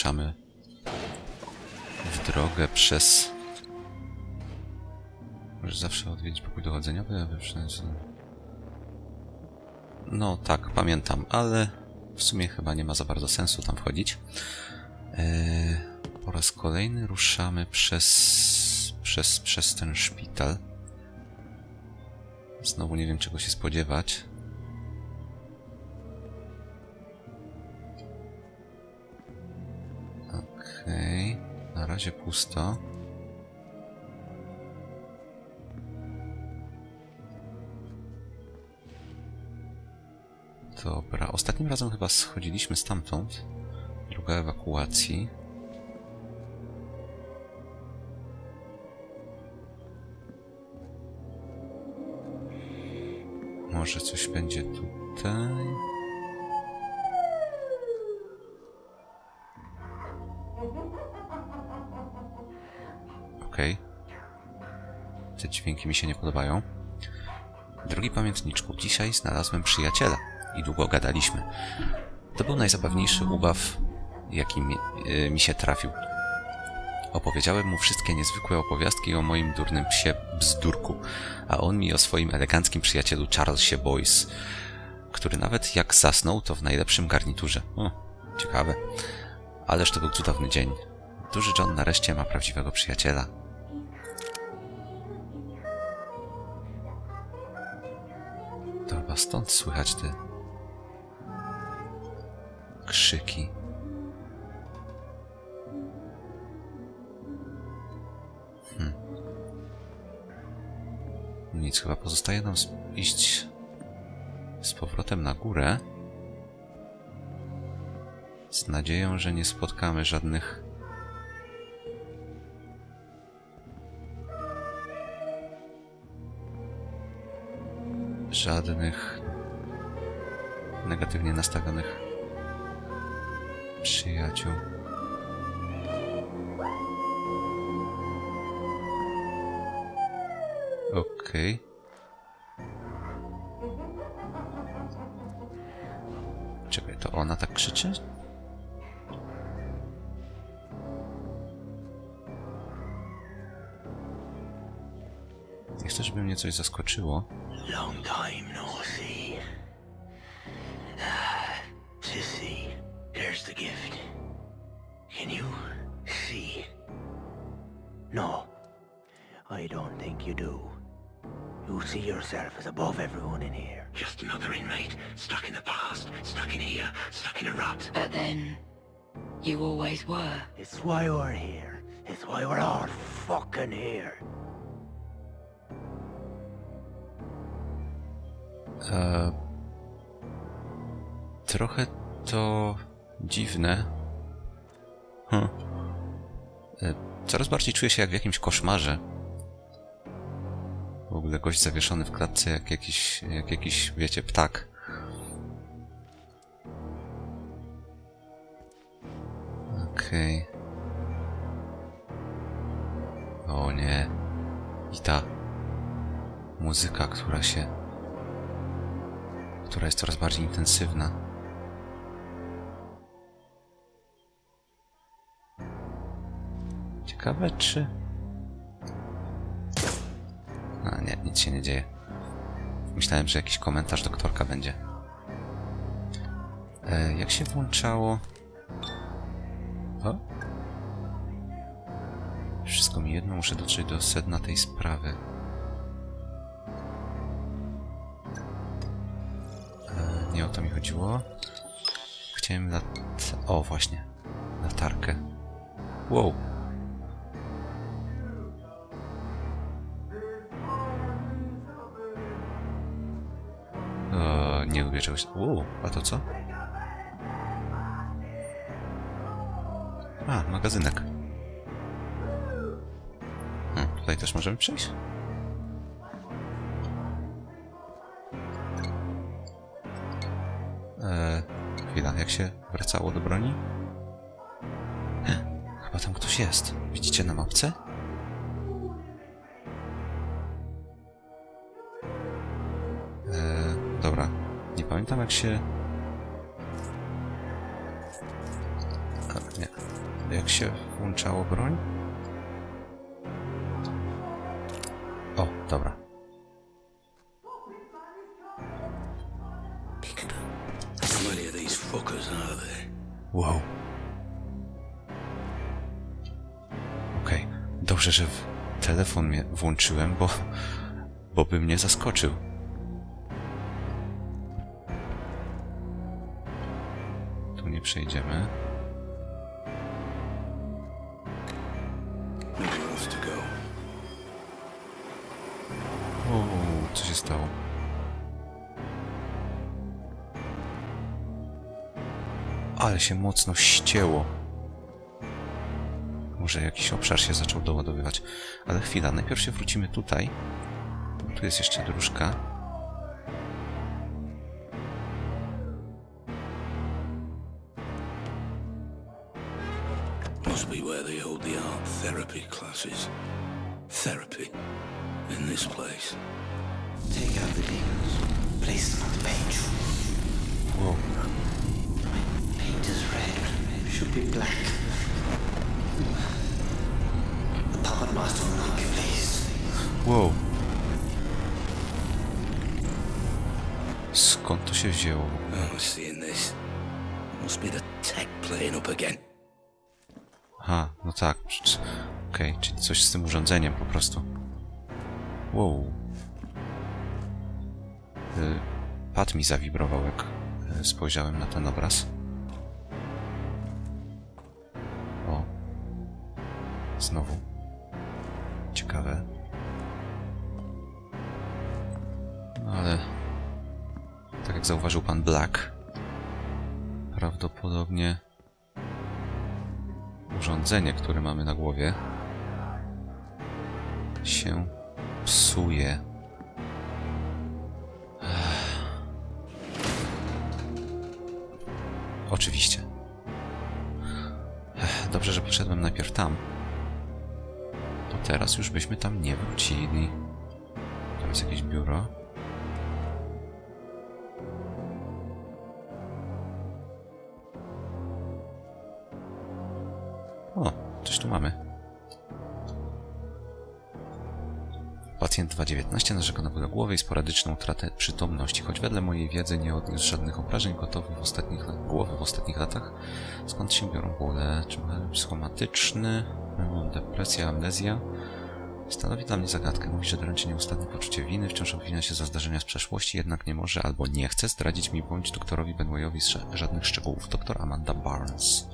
ruszamy w drogę przez... Możesz zawsze odwiedzić pokój dochodzeniowy, aby przez... No tak, pamiętam, ale w sumie chyba nie ma za bardzo sensu tam wchodzić. Eee, po raz kolejny ruszamy przez, przez, przez ten szpital. Znowu nie wiem czego się spodziewać. Okej, na razie pusto. Dobra, ostatnim razem chyba schodziliśmy stamtąd. Druga ewakuacji. Może coś będzie tutaj? Dźwięki mi się nie podobają. Drogi pamiętniczku, dzisiaj znalazłem przyjaciela i długo gadaliśmy. To był najzabawniejszy ubaw, jaki mi, y, mi się trafił. Opowiedziałem mu wszystkie niezwykłe opowiastki o moim durnym psie bzdurku, a on mi o swoim eleganckim przyjacielu Charlesie Boyce, który nawet jak zasnął, to w najlepszym garniturze. O, ciekawe. Ależ to był cudowny dzień. Duży John nareszcie ma prawdziwego przyjaciela. Chyba stąd słychać te krzyki. Hmm. Nic, chyba pozostaje nam iść z powrotem na górę. Z nadzieją, że nie spotkamy żadnych żadnych negatywnie nastawionych przyjaciół. Okej. Czekaj, to ona tak krzyczy? Nie chcę, żeby mnie coś zaskoczyło. Long time no see. Ah, Sissy, there's the gift. Can you see? No, I don't think you do. You see yourself as above everyone in here. Just another inmate, stuck in the past, stuck in here, stuck in a rut. But then, you always were. It's why we're here. It's why we're all fucking here. E, trochę to dziwne. Hm. E, coraz bardziej czuję się jak w jakimś koszmarze. W ogóle gość zawieszony w klatce jak jakiś, jak jakiś, wiecie, ptak. Okej. O nie. I ta muzyka, która się która jest coraz bardziej intensywna. Ciekawe, czy. A nie, nic się nie dzieje. Myślałem, że jakiś komentarz doktorka będzie. E, jak się włączało. O? Wszystko mi jedno, muszę dotrzeć do sedna tej sprawy. Nie o to mi chodziło. Chciałem lat... O, właśnie. Latarkę. Wow. O, nie lubię czegoś... Wow, a to co? A, magazynek. Hmm, tutaj też możemy przejść? jak się wracało do broni? Chyba tam ktoś jest. Widzicie na mapce? E, dobra. Nie pamiętam jak się... A, nie. Jak się włączało broń? O, dobra. Dobrze, że telefon włączyłem, bo, bo by mnie zaskoczył. Tu nie przejdziemy. O, co się stało? Ale się mocno ścięło. Może jakiś obszar się zaczął doładowywać. Ale chwila, najpierw się wrócimy tutaj. Tu jest jeszcze dróżka. Must be where they hold the art therapy classes. Therapy. In this place. Take out the demons. Place them on the page. Wow. Paint is red. Should be black. Wow. Skąd to się wzięło? Aha, no tak. Okej, czyli coś z tym urządzeniem po prostu. Wow. Y, Pad mi zawibrował, jak y, spojrzałem na ten obraz. Znowu. Ciekawe. No ale... Tak jak zauważył pan Black, prawdopodobnie urządzenie, które mamy na głowie, się psuje. Oczywiście. Dobrze, że poszedłem najpierw tam. Teraz już byśmy tam nie wrócili. Tam jest jakieś biuro. O, coś tu mamy. 219 narzeka na ból głowy i sporadyczną utratę przytomności, choć wedle mojej wiedzy nie odniósł żadnych obrażeń gotowych w ostatnich głowy w ostatnich latach. Skąd się biorą bóle? Czy ma psychomatyczny? Mam Depresja, amnezja? Stanowi dla mnie zagadkę. Mówi, że dręczy nieustanne poczucie winy, wciąż obwina się za zdarzenia z przeszłości, jednak nie może albo nie chce zdradzić mi bądź doktorowi Benwayowi żadnych szczegółów. Doktor Amanda Barnes.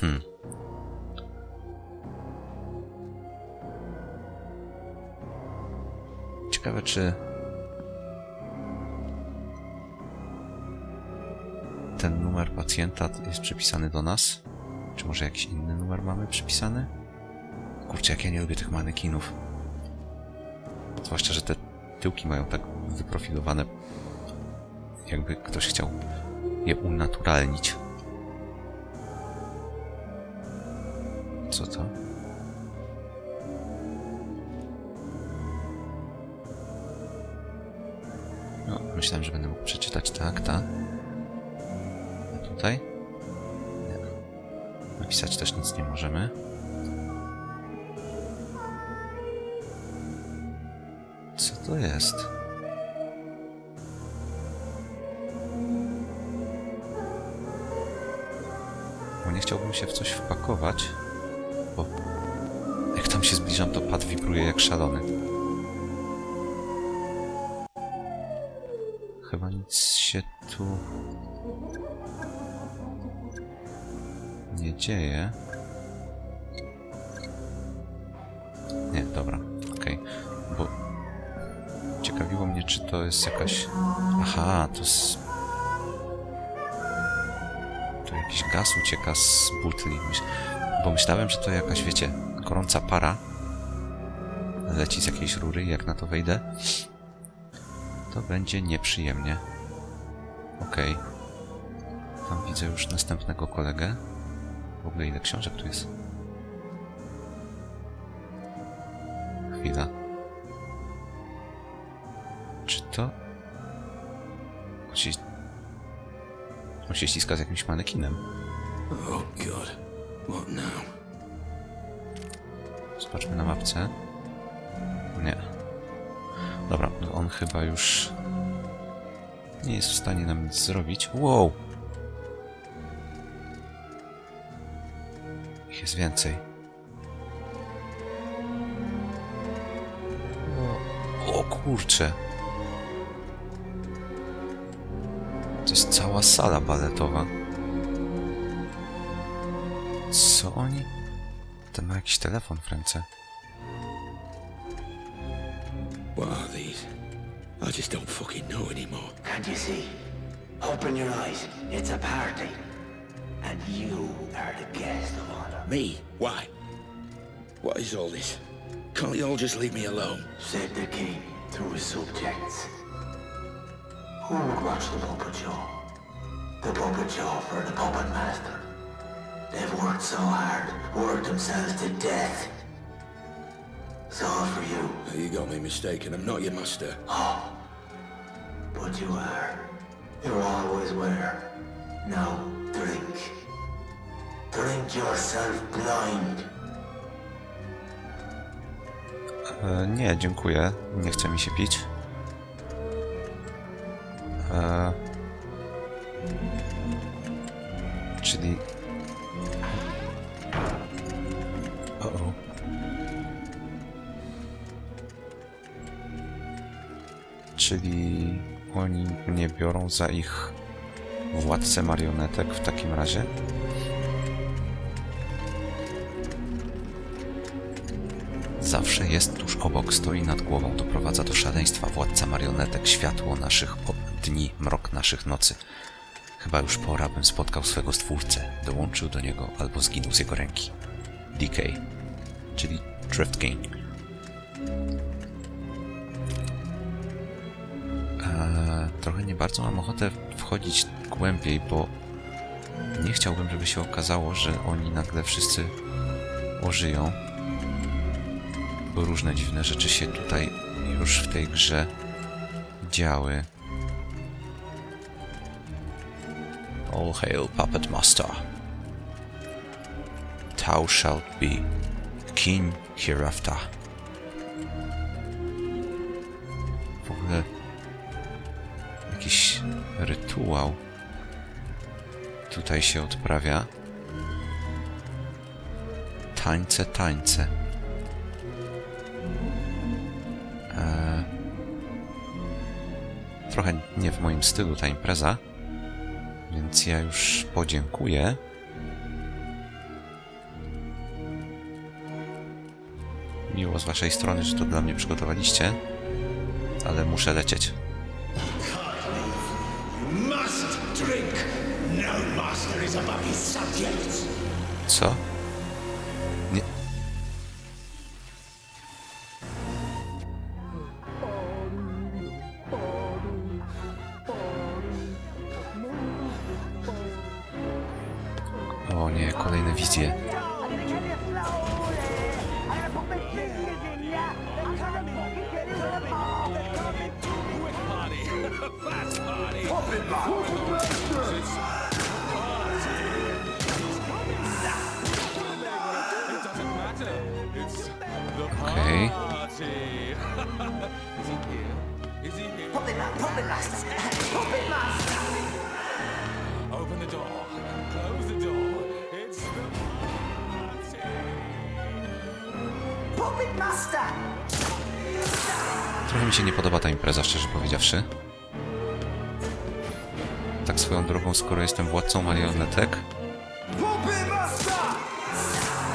Hmm. Ciekawe, czy ten numer pacjenta jest przypisany do nas? Czy może jakiś inny numer mamy przypisany? Kurczę, jak ja nie lubię tych manekinów. Zwłaszcza, że te tyłki mają tak wyprofilowane, jakby ktoś chciał je unaturalnić. Co to? No, myślałem, że będę mógł przeczytać tak, tak. A tutaj? Nie. Napisać też nic nie możemy. Co to jest? Bo nie chciałbym się w coś wpakować, tam się zbliżam, to pad wibruje jak szalony. Chyba nic się tu nie dzieje. Nie, dobra, okej. Bo ciekawiło mnie, czy to jest jakaś... Aha, to jest... To jakiś gaz ucieka z butli. Bo myślałem, że to jakaś, wiecie, gorąca para leci z jakiejś rury jak na to wejdę, to będzie nieprzyjemnie. Okej. Tam widzę już następnego kolegę. W ogóle ile książek tu jest? Chwila. Czyli... On się ściska z jakimś manekinem. Oh, God. What now? Zobaczmy na mapce. Nie. Dobra, no on chyba już nie jest w stanie nam nic zrobić. Wow! Ich jest więcej. O kurcze! To jest cała sala baletowa. Co oni? Ten ma jakiś telefon w ręce. What are these? I just don't fucking know anymore. Can't you see? Open your eyes. It's a party. And you are the guest of honor. Me? Why? What is all this? Can't you all just leave me alone? Said the king to his subjects. Who would watch the puppet show? The puppet show for the puppet master. They've worked so hard, worked themselves to death. It's all for you, You got me mistaken. I'm not your master. Oh. But you are. You are always were. Now drink. Drink yourself blind. E, nie, dziękuję. Nie chce mi się pić. Mnie biorą za ich władcę marionetek w takim razie? Zawsze jest tuż obok, stoi nad głową, doprowadza do szaleństwa władca marionetek, światło naszych dni, mrok naszych nocy. Chyba już pora, bym spotkał swego stwórcę, dołączył do niego albo zginął z jego ręki. DK, czyli Drift King. Trochę nie bardzo mam ochotę wchodzić głębiej, bo nie chciałbym, żeby się okazało, że oni nagle wszyscy ożyją bo różne dziwne rzeczy się tutaj już w tej grze działy. All hail Puppet Master. Thou shalt be king hereafter. W ogóle rytuał tutaj się odprawia. Tańce, tańce. Eee, trochę nie w moim stylu ta impreza, więc ja już podziękuję. Miło z waszej strony, że to dla mnie przygotowaliście, ale muszę lecieć. Drink. No master is above his subjects. Co? Nie. O nie, kolejne wizje. Open the door. Close the door. It's the party. Trochę mi się nie podoba ta impreza, szczerze powiedziawszy. Tak swoją drogą, skoro jestem władcą marionetek,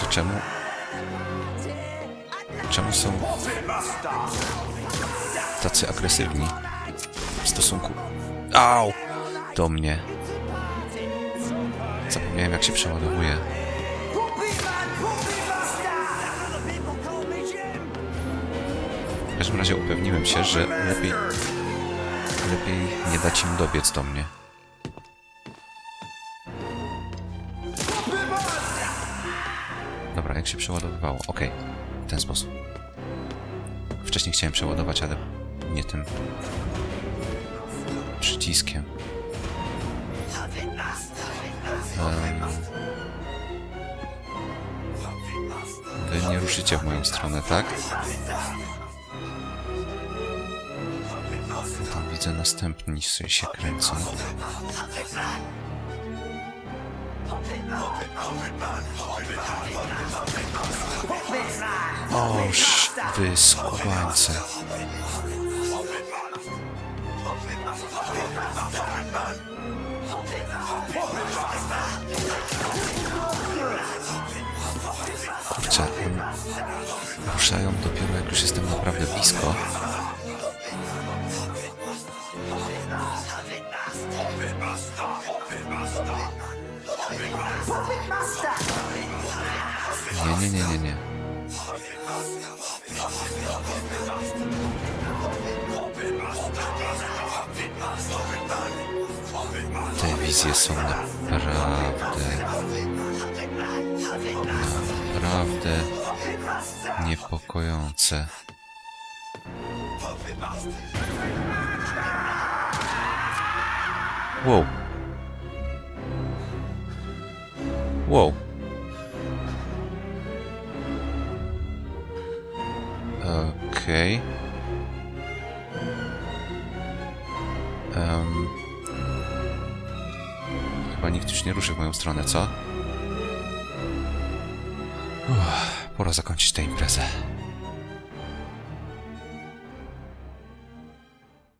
to czemu... Czemu są tacy agresywni stosunku... Au! Do mnie. Zapomniałem jak się przeładowuje. W każdym razie upewniłem się, że lepiej... Lepiej nie dać im dobiec do mnie. Dobra, jak się przeładowywało? Okej, w ten sposób. Wcześniej chciałem przeładować, ale nie tym przyciskiem. Em, Wy nie ruszycie w moją stronę, tak? Tam widzę następni się kręcą. Oż, wy skubańce. Ruszają dopiero jak już jestem naprawdę blisko. Nie, nie, nie, nie, nie. Te wizje są naprawdę... Naprawdę niepokojące. Wow. Wow. Okej. Em. Chyba nikt już nie ruszy w moją stronę, co? Pora zakończyć tę imprezę.